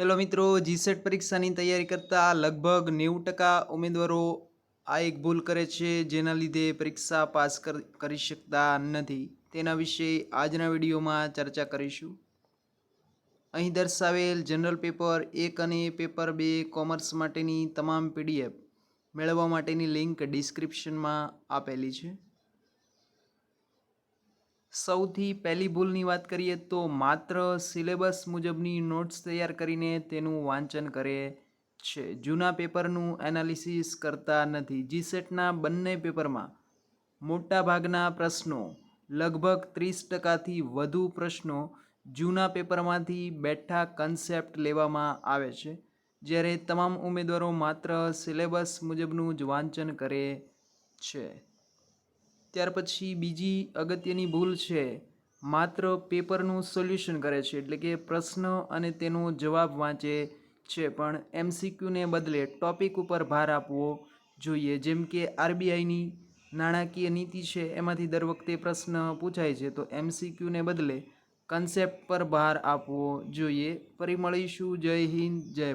Hello મિત્રો GSET પરીક્ષાની તૈયારી કરતા લગભગ નેવું ટકા ઉમેદવારો આ એક ભૂલ કરે છે, જેના લીધે પરીક્ષા પાસ કરી શકતા નથી. તેના વિશે આજના વિડીયોમાં ચર્ચા કરીશું. અહીં દર્શાવેલ જનરલ પેપર એક અને પેપર બે કોમર્સ માટેની તમામ પીડીએફ મેળવવા માટેની લિંક ડિસ્ક્રિપ્શનમાં આપેલી છે. સૌથી પહેલી ભૂલની વાત કરીએ તો માત્ર સિલેબસ મુજબની નોટ્સ તૈયાર કરીને તેનું વાંચન કરે છે. જૂના પેપરનું એનાલિસિસ કરતા નથી. જીસેટના બંને પેપરમાં મોટાભાગના પ્રશ્નો, લગભગ ત્રીસ ટકાથી વધુ પ્રશ્નો જૂના પેપરમાંથી બેઠા કન્સેપ્ટ લેવામાં આવે છે, જ્યારે તમામ ઉમેદવારો માત્ર સિલેબસ મુજબનું જ વાંચન કરે છે. ત્યાર પછી બીજી અગત્યની ભૂલ છે. માત્ર પેપરનું સોલ્યુશન કરે છે, એટલે કે પ્રશ્ન અને તેનો જવાબ વાંચે છે, પણ એમસીક્યુને બદલે ટોપિક ઉપર ભાર આપવો જોઈએ. જેમ કે આરબીઆઈની નાણાકીય નીતિ છે, એમાંથી દર વખતે પ્રશ્ન પૂછાય છે, તો એમસીક્યુને બદલે કન્સેપ્ટ પર ભાર આપવો જોઈએ. ફરી મળીશું. જય હિન્દ, જય ભારત.